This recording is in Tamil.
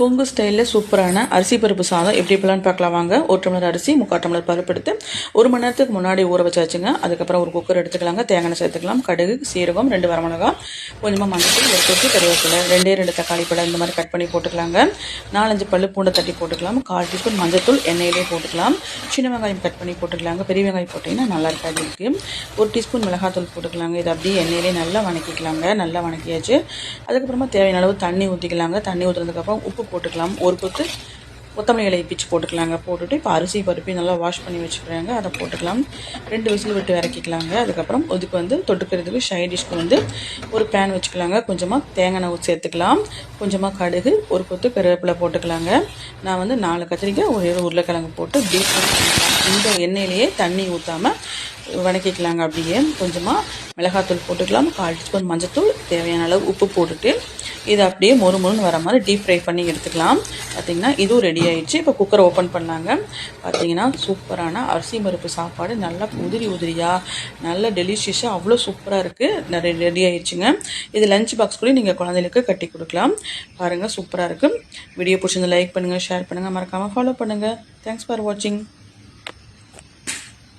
கொங்கு ஸ்டைலில் சூப்பரான அரிசி பருப்பு சாதம் எப்படி இப்படிலாம் பார்க்கலாம் வாங்க. ஒரு டம்ளர் அரிசி முக்கால் டம்ளர் பருப்பு எடுத்து ஒரு மணி நேரத்துக்கு முன்னாடி ஊற வச்சாச்சுங்க. அதுக்கப்புறம் ஒரு குக்கர் எடுத்துக்கலாங்க. தேங்காய் சேர்த்துக்கலாம். கடுகு சீரகம் ரெண்டு வரமிளகா கொஞ்சமாக மஞ்சள் ஒரு கொத்து கருவேப்பிலை ரெண்டே ரெண்டு தக்காளி பழம் இந்த மாதிரி கட் பண்ணி போட்டுக்கலாங்க. நாலஞ்சு பல்லு பூண்டை தட்டி போட்டுக்கலாம். கால் டீஸ்பூன் மஞ்சத்தூள் எண்ணெயிலே போட்டுக்கலாம். சின்ன வெங்காயம் கட் பண்ணி போட்டுக்கலாங்க. பெரிய வெங்காயம் போட்டிங்கன்னா நல்லா இருக்காது இருக்குது ஒரு டீஸ்பூன் மிளகாத்தூள் போட்டுக்கலாங்க. இது அப்படியே எண்ணெயிலே நல்லா வணக்கிக்கலாங்க. நல்லா வணக்கியாச்சு. அதுக்கப்புறமா தேவையான அளவு தண்ணி ஊற்றிக்கலாங்க தண்ணி ஊற்றுனதுக்கப்புறம் உப்பு போட்டுக்கலாம். ஒரு கொத்து கொத்தமல்லி இலையை பிச்சு போட்டுக்கலாங்க. போட்டுட்டு இப்போ அரிசி பருப்பி நல்லா வாஷ் பண்ணி வச்சுக்கிறாங்க அதை போட்டுக்கலாம். ரெண்டு விசில் விட்டு இறக்கிக்கலாங்க. அதுக்கப்புறம் இதுக்கு வந்து தொட்டுக்கிறதுக்கு ஷை டிஷ்க்கு வந்து ஒரு பேன் வச்சுக்கலாங்க. கொஞ்சமாக தேங்காய் எண்ணெய் சேர்த்துக்கலாம். கொஞ்சமாக கடுகு ஒரு கொத்து கருவேப்பிலை போட்டுக்கலாங்க. நான் வந்து நாலு கத்திரிக்காய் ஒரு உருளைக்கிழங்கு போட்டு பீட் இந்த எண்ணெயிலேயே தண்ணி ஊற்றாமல் வணக்கிக்கலாங்க அப்படியே. கொஞ்சமாக மிளகாத்தூள் போட்டுக்கலாம். கால் டீஸ்பூன் மஞ்சத்தூள். தேவையான அளவு உப்பு போட்டுட்டு இதை அப்படியே மொறு மொறுன்னு வர மாதிரி டீப் ஃப்ரை பண்ணி எடுத்துக்கலாம். பார்த்தீங்கன்னா இதுவும் ரெடி ஆயிடுச்சு. இப்போ குக்கரை ஓப்பன் பண்ணாங்க. பார்த்தீங்கன்னா சூப்பரான அரிசி மறுப்பு சாப்பாடு நல்லா உதிரி உதிரியாக நல்ல டெலிஷியஸாக அவ்வளோ சூப்பராக இருக்குது ரெடி ஆயிடுச்சுங்க. இது லஞ்ச் பாக்ஸ் கூட நீங்கள் குழந்தைகளுக்கு கட்டி கொடுக்கலாம். பாருங்கள் சூப்பராக இருக்குது வீடியோ பிடிச்சிருந்து லைக் பண்ணுங்கள் ஷேர் பண்ணுங்கள் மறக்காமல் ஃபாலோ பண்ணுங்கள் தேங்க்ஸ் ஃபார் வாட்சிங்